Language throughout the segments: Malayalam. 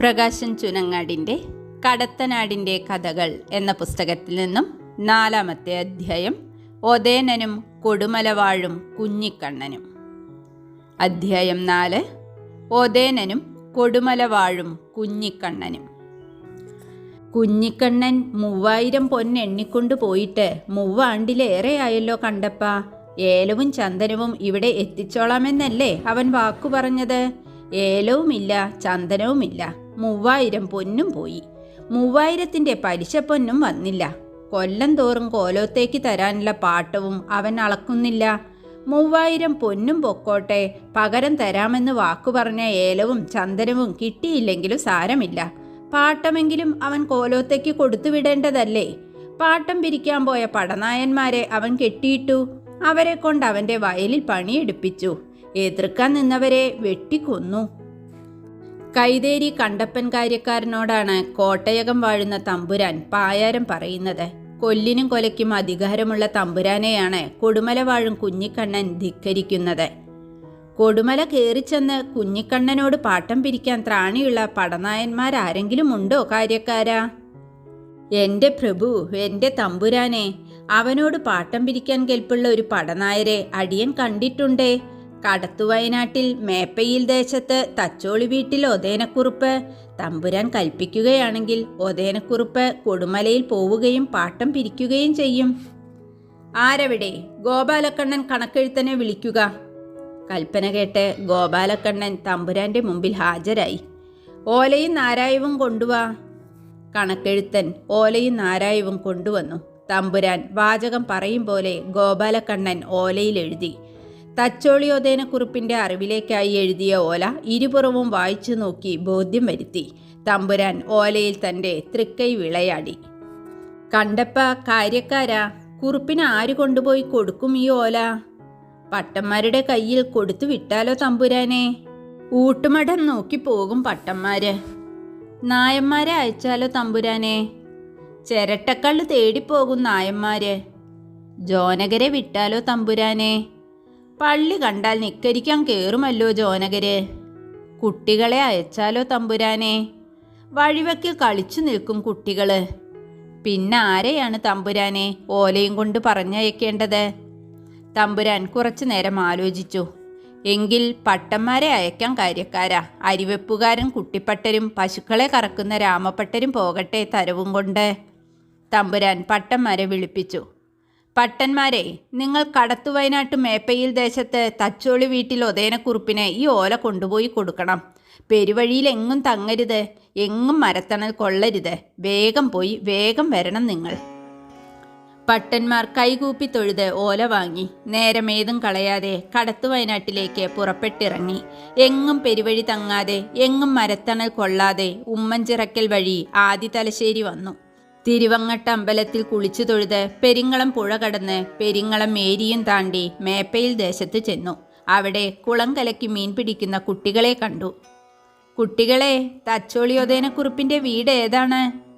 പ്രകാശൻ ചുനങ്ങാടിന്റെ കടത്തനാടിന്റെ കഥകൾ എന്ന പുസ്തകത്തിൽ നിന്നും നാലാമത്തെ അധ്യായം ഒതേനനും കൊടുമലവാഴും കുഞ്ഞിക്കണ്ണനും. അധ്യായം നാല് ഒതേനനും കൊടുമലവാഴും കുഞ്ഞിക്കണ്ണനും. കുഞ്ഞിക്കണ്ണൻ മൂവായിരം പൊന്നെണ്ണിക്കൊണ്ടു പോയിട്ട് മൂവാണ്ടിലേറെയായല്ലോ കണ്ടപ്പ. ഏലവും ചന്ദനവും ഇവിടെ എത്തിച്ചോളാമെന്നല്ലേ അവൻ വാക്കു പറഞ്ഞത്? ഏലവുമില്ല ചന്ദനവുമില്ല. മൂവായിരം പൊന്നും പോയി. മൂവായിരത്തിന്റെ പലിശ പൊന്നും വന്നില്ല. കൊല്ലം തോറും കോലോത്തേക്ക് തരാനുള്ള പാട്ടവും അവൻ അളക്കുന്നില്ല. മൂവായിരം പൊന്നും പൊക്കോട്ടെ പകരം തരാമെന്ന് വാക്കു പറഞ്ഞ ഏലവും ചന്ദനവും കിട്ടിയില്ലെങ്കിലും സാരമില്ല. പാട്ടമെങ്കിലും അവൻ കോലോത്തേക്ക് കൊടുത്തുവിടേണ്ടതല്ലേ? പാട്ടം പിരിക്കാൻ പോയ പടനായന്മാരെ അവൻ കെട്ടിയിട്ടു. അവരെ കൊണ്ട് അവന്റെ വയലിൽ പണിയെടുപ്പിച്ചു. എതിർക്കാൻ നിന്നവരെ വെട്ടിക്കൊന്നു. കൈതേരി കണ്ടപ്പൻ കാര്യക്കാരനോടാണ് കോട്ടയകം വാഴുന്ന തമ്പുരാൻ പായാരം പറയുന്നത്. കൊല്ലിനും കൊലയ്ക്കും അധികാരമുള്ള തമ്പുരാനെയാണ് കൊടുമല വാഴും കുഞ്ഞിക്കണ്ണൻ ധിക്കരിക്കുന്നത്. കൊടുമല കയറിച്ചെന്ന് കുഞ്ഞിക്കണ്ണനോട് പാട്ടം പിരിക്കാൻ ത്രാണിയുള്ള പടനായന്മാരാരെങ്കിലും ഉണ്ടോ കാര്യക്കാരാ? എന്റെ പ്രഭു എന്റെ തമ്പുരാനെ അവനോട് പാട്ടം പിരിക്കാൻ കെൽപ്പുള്ള ഒരു പടനായരെ അടിയൻ കണ്ടിട്ടുണ്ടേ? കടത്തുവയനാട്ടിൽ മേപ്പയിൽ ദേശത്ത് തച്ചോളി വീട്ടിൽ ഒതേനക്കുറുപ്പ്. തമ്പുരാൻ കൽപ്പിക്കുകയാണെങ്കിൽ ഒതേനക്കുറുപ്പ് കൊടുമലയിൽ പോവുകയും പാട്ടം പിരിക്കുകയും ചെയ്യും. ആരവിടെ? ഗോപാലക്കണ്ണൻ കണക്കെഴുത്തനെ വിളിക്കുക. കൽപ്പന കേട്ട് ഗോപാലക്കണ്ണൻ തമ്പുരാന്റെ മുമ്പിൽ ഹാജരായി. ഓലയും നാരായവും കൊണ്ടുവാ. കണക്കെഴുത്തൻ ഓലയും നാരായവും കൊണ്ടുവന്നു. തമ്പുരാൻ വാചകം പറയും പോലെ ഗോപാലക്കണ്ണൻ ഓലയിൽ എഴുതി. തച്ചോളിയോദേനക്കുറിപ്പിന്റെ അറിവിലേക്കായി എഴുതിയ ഓല ഇരുപുറവും വായിച്ചു നോക്കി ബോധ്യം വരുത്തി. തമ്പുരാൻ ഓലയിൽ തന്റെ തൃക്കൈ വിളയാടി. കണ്ടപ്പ കാര്യക്കാരാ കുറിപ്പിന് ആര് കൊണ്ടുപോയി കൊടുക്കും ഈ ഓല? പട്ടന്മാരുടെ കയ്യിൽ കൊടുത്തു വിട്ടാലോ തമ്പുരാനെ? ഊട്ടുമടം നോക്കി പോകും പട്ടന്മാര്. നായന്മാരെ അയച്ചാലോ തമ്പുരാനെ? ചിരട്ടക്കള്ള് തേടിപ്പോകും നായന്മാര്. ജോനകരെ വിട്ടാലോ തമ്പുരാനെ? പള്ളി കണ്ടാൽ നിക്കരിക്കാൻ കേറുമല്ലോ ജോനകര്. കുട്ടികളെ അയച്ചാലോ തമ്പുരാനെ? വഴിവക്കിൽ കളിച്ചു നിൽക്കും കുട്ടികൾ. പിന്നെ ആരെയാണ് തമ്പുരാനെ ഓലയും കൊണ്ട് പറഞ്ഞയക്കേണ്ടത്? തമ്പുരാൻ കുറച്ചു നേരം ആലോചിച്ചു. എങ്കിൽ പട്ടന്മാരെ അയക്കാൻ കാര്യക്കാരാ. അരിവെപ്പുകാരൻ കുട്ടിപ്പട്ടരും പശുക്കളെ കറക്കുന്ന രാമപ്പട്ടരും പോകട്ടെ തരവും കൊണ്ട്. തമ്പുരാൻ പട്ടന്മാരെ വിളിപ്പിച്ചു. പട്ടന്മാരെ നിങ്ങൾ കടത്തുവയനാട്ട് മേപ്പയിൽ ദേശത്ത് തച്ചോളി വീട്ടിൽ ഒതേനക്കുറുപ്പിനെ ഈ ഓല കൊണ്ടുപോയി കൊടുക്കണം. പെരുവഴിയിൽ എങ്ങും തങ്ങരുത് എങ്ങും മരത്തണൽ കൊള്ളരുത്. വേഗം പോയി വേഗം വരണം നിങ്ങൾ. പട്ടന്മാർ കൈകൂപ്പി തൊഴുത് ഓല വാങ്ങി. നേരമേതും കളയാതെ കടത്തുവയനാട്ടിലേക്ക് പുറപ്പെട്ടിറങ്ങി. എങ്ങും പെരുവഴി തങ്ങാതെ എങ്ങും മരത്തണൽ കൊള്ളാതെ ഉമ്മൻചിറക്കൽ വഴി ആദിതലശ്ശേരി വന്നു. തിരുവങ്ങട്ട് അമ്പലത്തിൽ കുളിച്ചു തൊഴുത് പെരിങ്ങളം പുഴ കടന്ന് പെരിങ്ങളം മേരിയും താണ്ടി മേപ്പയിൽ ദേശത്ത് ചെന്നു. അവിടെ കുളം കലക്കി മീൻ പിടിക്കുന്ന കുട്ടികളെ കണ്ടു. കുട്ടികളെ തച്ചോളിയോദേനക്കുറുപ്പിന്റെ വീട് ഏതാണ്?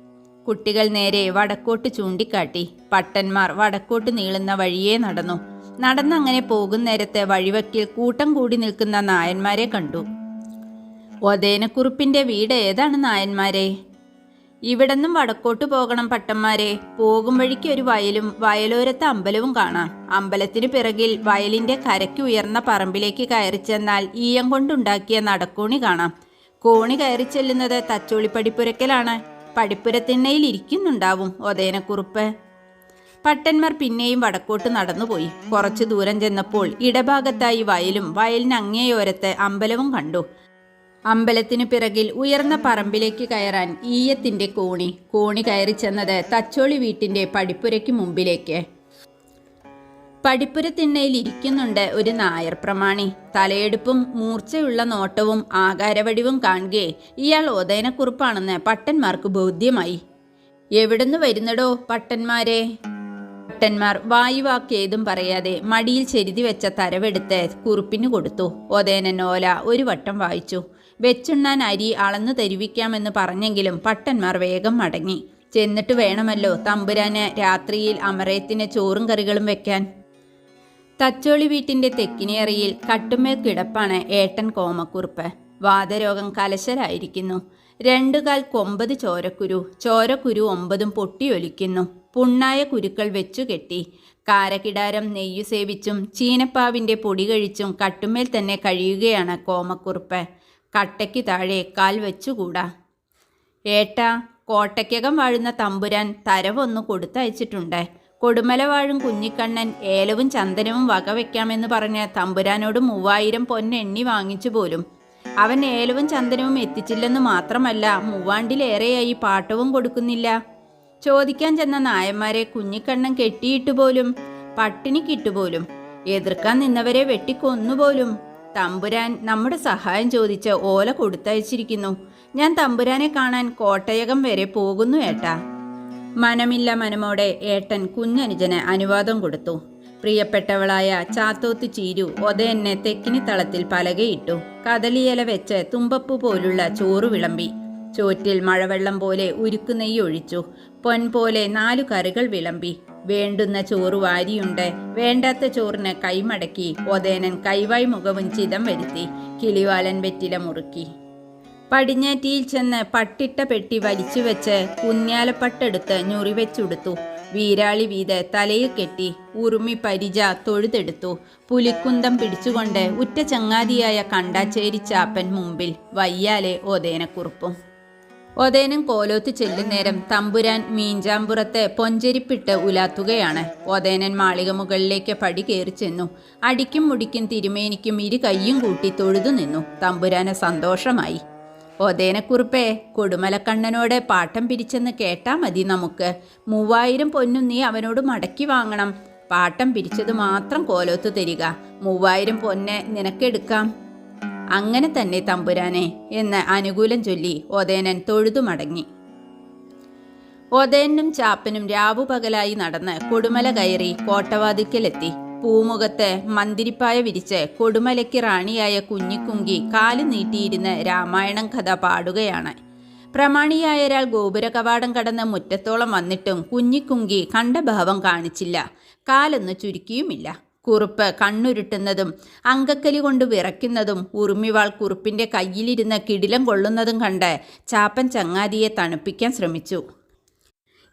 കുട്ടികൾ നേരെ വടക്കോട്ട് ചൂണ്ടിക്കാട്ടി. പട്ടന്മാർ വടക്കോട്ട് നീളുന്ന വഴിയേ നടന്നു. നടന്നങ്ങനെ പോകുന്നേരത്ത് വഴിവക്കിൽ കൂട്ടം കൂടി നിൽക്കുന്ന നായന്മാരെ കണ്ടു. ഒതേനക്കുറുപ്പിന്റെ വീട് ഏതാണ് നായന്മാരെ? ഇവിടെന്നും വടക്കോട്ട് പോകണം പട്ടന്മാരെ. പോകും വഴിക്ക് ഒരു വയലും വയലോരത്തെ അമ്പലവും കാണാം. അമ്പലത്തിന് പിറകിൽ വയലിന്റെ കരയ്ക്ക് ഉയർന്ന പറമ്പിലേക്ക് കയറി ചെന്നാൽ ഈയം കൊണ്ടുണ്ടാക്കിയ നടക്കോണി കാണാം. കോണി കയറി ചെല്ലുന്നത് തച്ചോളി പടിപ്പുരക്കലാണ് പടിപ്പുരത്തിണ്ണയിൽ ഇരിക്കുന്നുണ്ടാവും ഒതേനക്കുറുപ്പ്. പട്ടന്മാർ പിന്നെയും വടക്കോട്ട് നടന്നുപോയി. കുറച്ചു ദൂരം ചെന്നപ്പോൾ ഇടഭാഗത്തായി വയലും വയലിന് അങ്ങേയോരത്ത് അമ്പലവും കണ്ടു. അമ്പലത്തിനു പിറകിൽ ഉയർന്ന പറമ്പിലേക്ക് കയറാൻ ഈയത്തിന്റെ കോണി. കോണി കയറി ചെന്നത് തച്ചോളി വീട്ടിന്റെ പടിപ്പുരയ്ക്ക് മുമ്പിലേക്ക്. പടിപ്പുരത്തിണ്ണയിൽ ഇരിക്കുന്നുണ്ട് ഒരു നായർ പ്രമാണി. തലയെടുപ്പും മൂർച്ചയുള്ള നോട്ടവും ആകാരവടിവും കാണുകയെ ഇയാൾ ഓതേനക്കുറുപ്പാണെന്ന് പട്ടന്മാർക്ക് ബോധ്യമായി. എവിടുന്ന് വരുന്നടോ പട്ടന്മാരെ? പട്ടന്മാർ വായുവാക്കിയതും പറയാതെ മടിയിൽ ചെരുതി വെച്ച തരവെടുത്ത് കുറുപ്പിന് കൊടുത്തു. ഒതേനൻ ഓല ഒരു വട്ടം വായിച്ചു. വെച്ചുണ്ണാൻ അരി അളന്നു തരുവിക്കാമെന്ന് പറഞ്ഞെങ്കിലും പട്ടന്മാർ വേഗം മടങ്ങി. ചെന്നിട്ട് വേണമല്ലോ തമ്പുരാന് രാത്രിയിൽ അമറയത്തിന് ചോറും കറികളും വെക്കാൻ. തച്ചോളി വീട്ടിന്റെ തെക്കിനേറിയിൽ കട്ടുമേൽ കിടപ്പാണ് ഏട്ടൻ കോമക്കുറുപ്പ്. വാതരോഗം കലശലായിരിക്കുന്നു രണ്ടുകാൽ കൊമ്പത് ചോരക്കുരു ചോരക്കുരു ഒമ്പതും പൊട്ടിയൊലിക്കുന്നു. പുണ്ണായ കുരുക്കൾ വെച്ചു കെട്ടി. കാരകിടാരം നെയ്യു സേവിച്ചും ചീനപ്പാവിന്റെ പൊടി കഴിച്ചും കട്ടുമേൽ തന്നെ കഴിയുകയാണ് കോമക്കുറുപ്പ്. കട്ടയ്ക്ക് താഴെ കാൽ വെച്ചുകൂടാ. ഏട്ടാ കോട്ടയ്ക്കകം വാഴുന്ന തമ്പുരാൻ തരവൊന്ന് കൊടുത്തയച്ചിട്ടുണ്ട്. കൊടുമല വാഴും കുഞ്ഞിക്കണ്ണൻ ഏലവും ചന്ദനവും വകവെക്കാമെന്ന് പറഞ്ഞ് തമ്പുരാനോട് മൂവായിരം പൊന്ന് എണ്ണി വാങ്ങിച്ചു പോലും. അവൻ ഏലവും ചന്ദനവും എത്തിച്ചില്ലെന്ന് മാത്രമല്ല മൂവാണ്ടിലേറെയായി പാട്ടവും കൊടുക്കുന്നില്ല. ചോദിക്കാൻ ചെന്ന നായന്മാരെ കുഞ്ഞിക്കണ്ണൻ കെട്ടിയിട്ട് പോലും പട്ടിണിക്കിട്ടുപോലും എതിർക്കാൻ നിന്നവരെ വെട്ടിക്കൊന്നുപോലും തമ്പുരാൻ നമ്മുടെ സഹായം ചോദിച്ച് ഓല കൊടുത്തയച്ചിരിക്കുന്നു. ഞാൻ തമ്പുരാനെ കാണാൻ കോട്ടയകം വരെ പോകുന്നു ഏട്ടാ. മനമില്ല മനമോടെ ഏട്ടൻ കുഞ്ഞനുജന് അനുവാദം കൊടുത്തു. പ്രിയപ്പെട്ടവളായ ചാത്തോത്ത് ചീരു ഒതയെന്നെ തെക്കിനി തളത്തിൽ പലകയിട്ടു. കദലിയല വെച്ച് തുമ്പപ്പൂ പോലുള്ള ചോറ് വിളമ്പി. ചോറ്റിൽ മഴവെള്ളം പോലെ ഉരുക്കുനെയ്യ് ഒഴിച്ചു. പൊൻ പോലെ നാലു കറികൾ വിളമ്പി. വേണ്ടുന്ന ചോറ് വാരിയുണ്ട്. വേണ്ടാത്ത ചോറിന് കൈമടക്കി. ഒതേനൻ കൈവായി മുഖവും ചിതം വരുത്തി. കിളിവാലൻ വെറ്റില മുറുക്കി. പടിഞ്ഞാറ്റിയിൽ ചെന്ന് പട്ടിട്ട പെട്ടി വലിച്ചു വെച്ച് കുഞ്ഞാലപ്പട്ടെടുത്ത് ഞുറിവെച്ചുടുത്തു വീരാളി വീത് തലയിൽ കെട്ടി ഉറുമി പരിച തൊഴുതെടുത്തു. പുലിക്കുന്തം പിടിച്ചുകൊണ്ട് ഉറ്റ ചങ്ങാതിയായ കണ്ടാച്ചേരി ചാപ്പൻ മുമ്പിൽ വയ്യാലെ ഓതേനക്കുറുപ്പും ഒതേനും കോലോത്ത് ചെല്ലുന്നേരം തമ്പുരാൻ മീഞ്ചാമ്പുറത്ത് പൊഞ്ചരിപ്പിട്ട് ഉലാത്തുകയാണ്. ഒതേനൻ മാളിക മുകളിലേക്ക് പടി കയറി ചെന്നു. അടിക്കും മുടിക്കും തിരുമേനിക്കും ഇരു കൈയും കൂട്ടി തൊഴുതു നിന്നു. തമ്പുരാന് സന്തോഷമായി. ഒതേനക്കുറിപ്പേ കൊടുമലക്കണ്ണനോട് പാട്ടം പിരിച്ചെന്ന് കേട്ടാ മതി നമുക്ക്. മൂവായിരം പൊന്നും നീ അവനോട് മടക്കി വാങ്ങണം. പാട്ടം പിരിച്ചത് മാത്രം കോലോത്ത് തരിക. മൂവായിരം പൊന്നെ നിനക്കെടുക്കാം. അങ്ങനെ തന്നെ തമ്പുരാനെ എന്ന് അനുകൂലം ചൊല്ലി ഒതേനൻ തൊഴുതു മടങ്ങി ഒതേനും ചാപ്പനും രാവുപകലായി നടന്ന് കൊടുമല കയറി കോട്ടവാതിക്കലെത്തി. പൂമുഖത്ത് മന്തിരിപ്പായ വിരിച്ച് കൊടുമലയ്ക്ക് റാണിയായ കുഞ്ഞിക്കുങ്കി കാൽ നീട്ടിയിരുന്ന് രാമായണം കഥ പാടുകയാണ്. പ്രമാണിയായ ഒരാൾ ഗോപുര കവാടം കടന്ന് മുറ്റത്തോളം വന്നിട്ടും കുഞ്ഞിക്കുങ്കി കണ്ട ഭാവം കാണിച്ചില്ല. കാലൊന്ന് ചുരുക്കിയുമില്ല. കുറുപ്പ് കണ്ണുരുട്ടുന്നതും അങ്കക്കലി കൊണ്ട് വിറയ്ക്കുന്നതും ഉറുമിവാൾ കുറുപ്പിന്റെ കയ്യിലിരുന്ന് കിടിലം കൊള്ളുന്നതും കണ്ട് ചാപ്പൻ ചങ്ങാതിയെ തണുപ്പിക്കാൻ ശ്രമിച്ചു.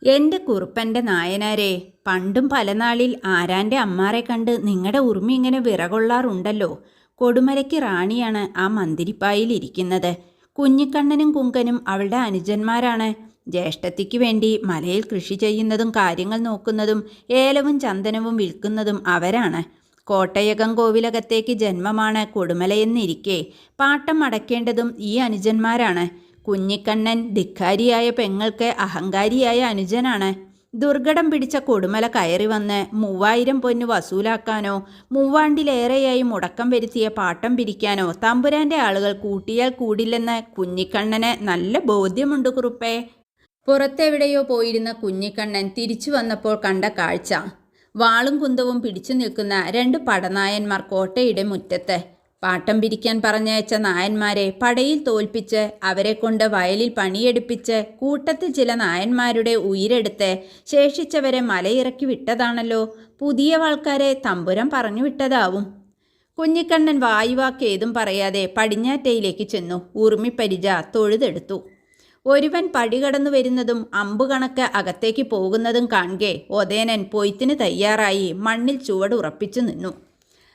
എന്റെ കുറുപ്പന്റെ നായനാരെ പണ്ടും പലനാളിൽ ആരാന്റെ അമ്മാരെ കണ്ട് നിങ്ങളുടെ ഉറുമി ഇങ്ങനെ വിറകൊള്ളാറുണ്ടല്ലോ? കൊടുമരയ്ക്ക് റാണിയാണ് ആ മന്തിരിപ്പായിൽ ഇരിക്കുന്നത് കുഞ്ഞിക്കണ്ണനും കുങ്കനും അവളുടെ അനുജന്മാരാണ്. ജ്യേഷ്ഠത്തിക്ക് വേണ്ടി മലയിൽ കൃഷി ചെയ്യുന്നതും കാര്യങ്ങൾ നോക്കുന്നതും ഏലവും ചന്ദനവും വിൽക്കുന്നതും അവരാണ്. കോട്ടയകം കോവിലകത്തേക്ക് ജന്മമാണ് കൊടുമലയെന്നിരിക്കെ. പാട്ടം അടക്കേണ്ടതും ഈ അനുജന്മാരാണ്. കുഞ്ഞിക്കണ്ണൻ ധിക്കാരിയായ പെങ്ങൾക്ക് അഹങ്കാരിയായ അനുജനാണ്. ദുർഘടം പിടിച്ച കൊടുമല കയറി വന്ന് മൂവായിരം പൊന്ന് വസൂലാക്കാനോ മൂവാണ്ടിലേറെയായി മുടക്കം വരുത്തിയ പാട്ടം പിരിക്കാനോ തമ്പുരാന്റെ ആളുകൾ കൂട്ടിയാൽ കൂടില്ലെന്ന് കുഞ്ഞിക്കണ്ണന് നല്ല ബോധ്യമുണ്ട് കുറുപ്പേ. പുറത്തെവിടെയോ പോയിരുന്ന കുഞ്ഞിക്കണ്ണൻ തിരിച്ചു വന്നപ്പോൾ കണ്ട കാഴ്ച. വാളും കുന്തവും പിടിച്ചു നിൽക്കുന്ന രണ്ട് പടനായന്മാർ കോട്ടയുടെ മുറ്റത്ത്. പാട്ടം പിരിക്കാൻ പറഞ്ഞയച്ച നായന്മാരെ പടയിൽ തോൽപ്പിച്ച് അവരെ കൊണ്ട് വയലിൽ പണിയെടുപ്പിച്ച് കൂട്ടത്തിൽ ചില നായന്മാരുടെ ഉയിരെടുത്ത് ശേഷിച്ചവരെ മലയിറക്കി വിട്ടതാണല്ലോ. പുതിയ ആൾക്കാരെ തമ്പുരം പറഞ്ഞു വിട്ടതാവും. കുഞ്ഞിക്കണ്ണൻ വായുവാക്കേതും പറയാതെ പടിഞ്ഞാറ്റയിലേക്ക് ചെന്നു. ഊർമിപ്പരിച തൊഴുതെടുത്തു. ഒരുവൻ പടികടന്നു വരുന്നതും അമ്പു കണക്ക് അകത്തേക്ക് പോകുന്നതും കാണുകെ ഒതേനൻ പൊയ്ത്തിന് തയ്യാറായി മണ്ണിൽ ചുവട് ഉറപ്പിച്ചു നിന്നു.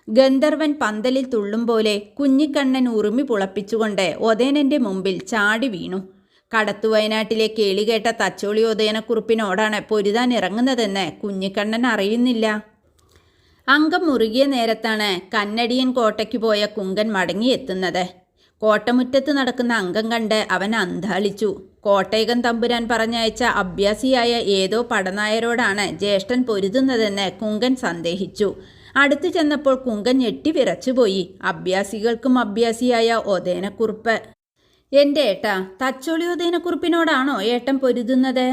ഗന്ധർവൻ പന്തലിൽ തുള്ളും പോലെ കുഞ്ഞിക്കണ്ണൻ ഉറുമി പുളപ്പിച്ചുകൊണ്ട് ഒതേനന്റെ മുമ്പിൽ ചാടി വീണു. കടത്തു വയനാട്ടിലെ കേളികേട്ട തച്ചോളി ഒതേനക്കുറിപ്പിനോടാണ് പൊരുതാൻ ഇറങ്ങുന്നതെന്ന് കുഞ്ഞിക്കണ്ണൻ അറിയുന്നില്ല. അംഗം മുറുകിയ നേരത്താണ് കന്നടിയൻ കോട്ടയ്ക്ക് പോയ കുങ്കൻ മടങ്ങിയെത്തുന്നത്. കോട്ടമുറ്റത്ത് നടക്കുന്ന അംഗം കണ്ട് അവൻ അന്താളിച്ചു കോട്ടയകം തമ്പുരാൻ പറഞ്ഞയച്ച അഭ്യാസിയായ ഏതോ പടനായരോടാണ് ജ്യേഷ്ഠൻ പൊരുതുന്നതെന്ന് കുങ്കൻ സന്ദേഹിച്ചു. അടുത്തു ചെന്നപ്പോൾ കുങ്കൻ ഞെട്ടി വിറച്ചുപോയി. അഭ്യാസികൾക്കും അഭ്യാസിയായ ഒതേനക്കുറുപ്പ് എന്റെ ഏട്ടാ തച്ചോളി ഒതേനക്കുറുപ്പിനോടാണോ ഏട്ടൻ പൊരുതുന്നത്?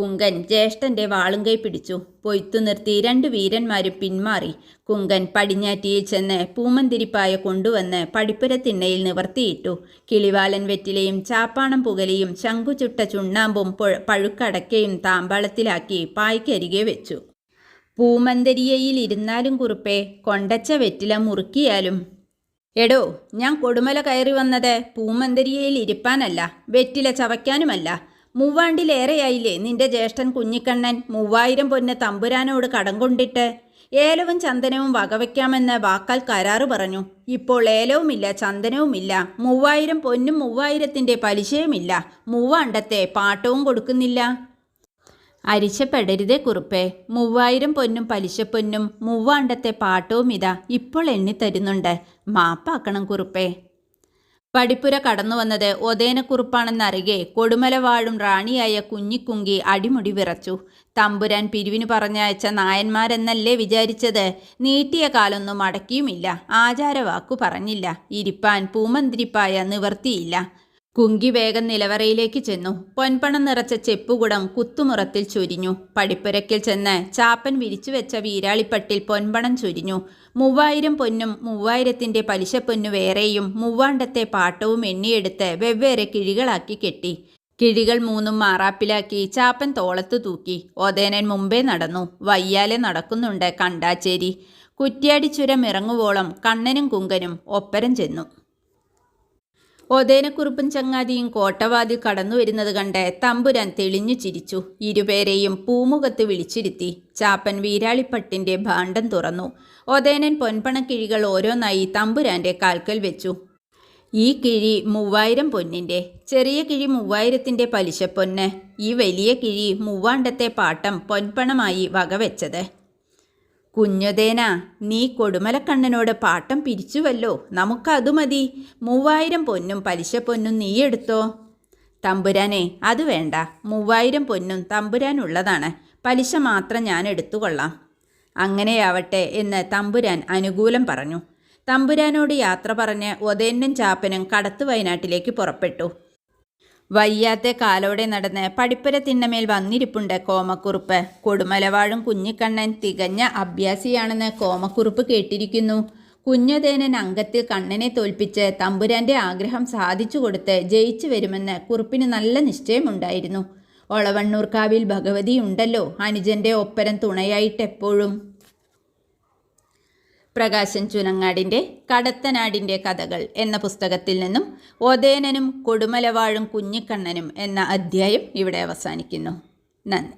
കുങ്കൻ ജ്യേഷ്ഠന്റെ വാളും കൈ പിടിച്ചു. പൊയ്ത്തു നിർത്തി രണ്ട് വീരന്മാരും പിന്മാറി. കുങ്കൻ പടിഞ്ഞാറ്റിയിൽ ചെന്ന് പൂമന്തിരിപ്പായ കൊണ്ടുവന്ന് പടിപ്പുരത്തിണ്ണയിൽ നിവർത്തിയിട്ടു. കിളിവാലൻ വെറ്റിലയും ചാപ്പാണം പുകലയും ശംഖുചുട്ട ചുണ്ണാമ്പും പുഴ- പഴുക്കടക്കയും താമ്പാളത്തിലാക്കി പായ്ക്കരികെ വെച്ചു. പൂമന്തരിയയിൽ ഇരുന്നാലും കുറുപ്പേ കൊണ്ടച്ച വെറ്റില മുറുക്കിയാലും. എടോ ഞാൻ കൊടുമല കയറി വന്നത് പൂമന്തരിയയിൽ ഇരിപ്പാനല്ല വെറ്റില ചവയ്ക്കാനുമല്ല. മൂവാണ്ടിലേറെയായില്ലേ നിന്റെ ജ്യേഷ്ഠൻ കുഞ്ഞിക്കണ്ണൻ മൂവായിരം പൊന്ന് തമ്പുരാനോട് കടം കൊണ്ടിട്ട്? ഏലവും ചന്ദനവും വകവയ്ക്കാമെന്ന് വാക്കാൽ കരാറ് പറഞ്ഞു. ഇപ്പോൾ ഏലവുമില്ല ചന്ദനവുമില്ല. മൂവായിരം പൊന്നും മൂവായിരത്തിന്റെ പലിശയുമില്ല. മൂവാണ്ടത്തെ പാട്ടവും കൊടുക്കുന്നില്ല. അരിശപ്പെടരുതേ കുറുപ്പേ. മൂവായിരം പൊന്നും പലിശപ്പൊന്നും മൂവാണ്ടത്തെ പാട്ടവും ഇതാ ഇപ്പോൾ എണ്ണിത്തരുന്നുണ്ട്. മാപ്പാക്കണം കുറുപ്പേ. പടിപ്പുര കടന്നു വന്നത് ഒതേനക്കുറുപ്പാണെന്നറികെ കൊടുമല വാഴും റാണിയായ കുഞ്ഞിക്കുങ്കി അടിമുടി വിറച്ചു. തമ്പുരാൻ പിരിവിന് പറഞ്ഞയച്ച നായന്മാരെന്നല്ലേ വിചാരിച്ചത്? നീട്ടിയ കാലൊന്നും അടക്കിയുമില്ല. ആചാരവാക്കു പറഞ്ഞില്ല. ഇരിപ്പാൻ പൂമന്തിരിപ്പായ നിവർത്തിയില്ല. കുങ്കി വേഗം നിലവറയിലേക്ക് ചെന്നു. പൊൻപണം നിറച്ച ചെപ്പുകുടം കുത്തുമുറത്തിൽ ചൊരിഞ്ഞു. പടിപ്പുരക്കിൽ ചെന്ന് ചാപ്പൻ വിരിച്ചു വെച്ച വീരാളിപ്പട്ടിൽ പൊൻപണം ചൊരിഞ്ഞു. മൂവായിരം പൊന്നും മൂവായിരത്തിന്റെ പലിശപ്പൊന്നു വേറെയും മൂവാണ്ടത്തെ പാട്ടവും എണ്ണിയെടുത്ത് വെവ്വേറെ കിഴികളാക്കി കെട്ടി. കിഴികൾ മൂന്നും മാറാപ്പിലാക്കി ചാപ്പൻ തോളത്തു തൂക്കി. ഒതേനൻ മുമ്പേ നടന്നു. വയ്യാലെ നടക്കുന്നുണ്ട് കണ്ടാച്ചേരി. കുറ്റ്യാടിച്ചുരം ഇറങ്ങുവോളം കണ്ണനും കുങ്കനും ഒപ്പരം ചെന്നു. ഒതേനക്കുറുപ്പും ചങ്ങാതിയും കോട്ടവാതിൽ കടന്നു വരുന്നത് കണ്ട് തമ്പുരാൻ തെളിഞ്ഞു ചിരിച്ചു. ഇരുപേരെയും പൂമുഖത്ത് വിളിച്ചിരുത്തി. ചാപ്പൻ വീരാളിപ്പട്ടിന്റെ ഭാണ്ഡം തുറന്നു. ഒതേനൻ പൊൻപണക്കിഴികൾ ഓരോന്നായി തമ്പുരാന്റെ കാൽക്കൽ വെച്ചു. ഈ കിഴി മൂവായിരം പൊന്നിന്റെ. ചെറിയ കിഴി പലിശ പലിശപ്പൊന്ന് ഈ വലിയ കിഴി മൂവാണ്ടത്തെ പാട്ടം പൊൻപണമായി വകവെച്ചത്. കുഞ്ഞുതേന നീ കൊടുമലക്കണ്ണനോട് പാട്ടം പിരിച്ചുവല്ലോ. നമുക്കതു മതി. മൂവായിരം പൊന്നും പലിശ പൊന്നും നീ എടുത്തോ? തമ്പുരാനെ അത് വേണ്ട. മൂവായിരം പൊന്നും തമ്പുരാനുള്ളതാണ് പലിശ മാത്രം ഞാൻ എടുത്തുകൊള്ളാം. അങ്ങനെയാവട്ടെ എന്ന് തമ്പുരാൻ അനുകൂലം പറഞ്ഞു. തമ്പുരാനോട് യാത്ര പറഞ്ഞ് ഒതേന്നും ചാപ്പനും കടത്തു വയനാട്ടിലേക്ക് പുറപ്പെട്ടു. വയ്യാത്ത കാലോടെ നടന്ന് പടിപ്പുര തിണ്ണമേൽ വന്നിരിപ്പുണ്ട് കോമക്കുറുപ്പ്. കൊടുമലവാഴും കുഞ്ഞിക്കണ്ണൻ തികഞ്ഞ അഭ്യാസിയാണെന്ന് കോമക്കുറുപ്പ് കേട്ടിരിക്കുന്നു. കുഞ്ഞുതേനൻ അംഗത്തിൽ കണ്ണനെ തോൽപ്പിച്ച് തമ്പുരാന്റെ ആഗ്രഹം സാധിച്ചു കൊടുത്ത് ജയിച്ചു വരുമെന്ന് കുറുപ്പിന് നല്ല നിശ്ചയമുണ്ടായിരുന്നു. ഒളവണ്ണൂർക്കാവിൽ ഭഗവതി ഉണ്ടല്ലോ അനുജന്റെ ഒപ്പരം തുണയായിട്ടെപ്പോഴും. പ്രകാശൻ ചുനങ്ങാടിന്റെ കടത്തനാടിന്റെ കഥകൾ എന്ന പുസ്തകത്തിൽ നിന്നും ഒതേനനും കൊടുമലവാഴും കുഞ്ഞിക്കണ്ണനും എന്ന അധ്യായം ഇവിടെ അവസാനിക്കുന്നു. നന്ദി.